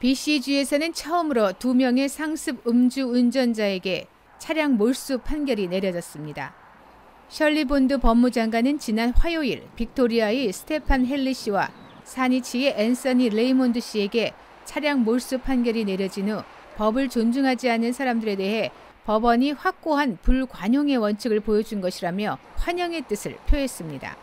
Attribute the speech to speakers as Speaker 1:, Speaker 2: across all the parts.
Speaker 1: BC주에서는 처음으로 두 명의 상습 음주 운전자에게 차량 몰수 판결이 내려졌습니다. 셜리 본드 법무장관은 지난 화요일 빅토리아의 스테판 헬리 씨와 사니치의 앤서니 레이몬드 씨에게 차량 몰수 판결이 내려진 후 법을 존중하지 않는 사람들에 대해 법원이 확고한 불관용의 원칙을 보여준 것이라며 환영의 뜻을 표했습니다.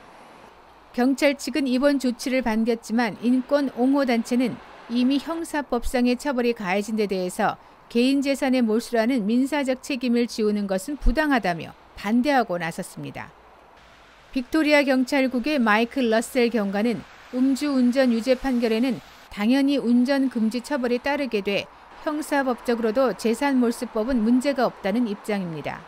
Speaker 1: 경찰 측은 이번 조치를 반겼지만 인권 옹호 단체는 이미 형사법상의 처벌이 가해진 데 대해서 개인 재산의 몰수라는 민사적 책임을 지우는 것은 부당하다며 반대하고 나섰습니다. 빅토리아 경찰국의 마이클 러셀 경관은 음주운전 유죄 판결에는 당연히 운전 금지 처벌이 따르게 돼 형사법적으로도 재산 몰수법은 문제가 없다는 입장입니다.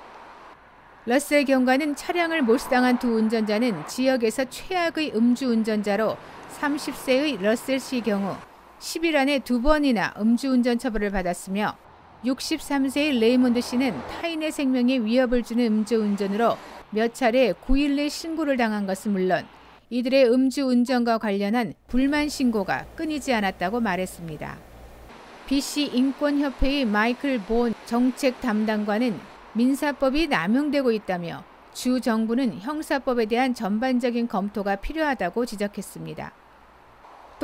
Speaker 1: 러셀 경관은 차량을 몰수당한 두 운전자는 지역에서 최악의 음주운전자로 30세의 러셀 씨 경우 10일 안에 두 번이나 음주운전 처벌을 받았으며 63세의 레이몬드 씨는 타인의 생명에 위협을 주는 음주운전으로 몇 차례 9.11 신고를 당한 것은 물론 이들의 음주운전과 관련한 불만 신고가 끊이지 않았다고 말했습니다. BC 인권협회의 마이클 본 정책 담당관은 민사법이 남용되고 있다며 주 정부는 형사법에 대한 전반적인 검토가 필요하다고 지적했습니다.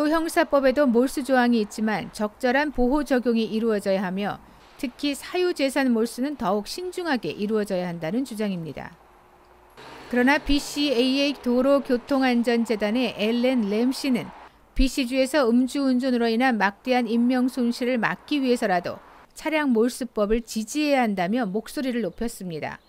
Speaker 1: 또 형사법에도 몰수 조항이 있지만 적절한 보호 적용이 이루어져야 하며 특히 사유재산 몰수는 더욱 신중하게 이루어져야 한다는 주장입니다. 그러나 BCAA 도로교통안전재단의 엘렌 램 씨는 BC주에서 음주운전으로 인한 막대한 인명 손실을 막기 위해서라도 차량 몰수법을 지지해야 한다며 목소리를 높였습니다.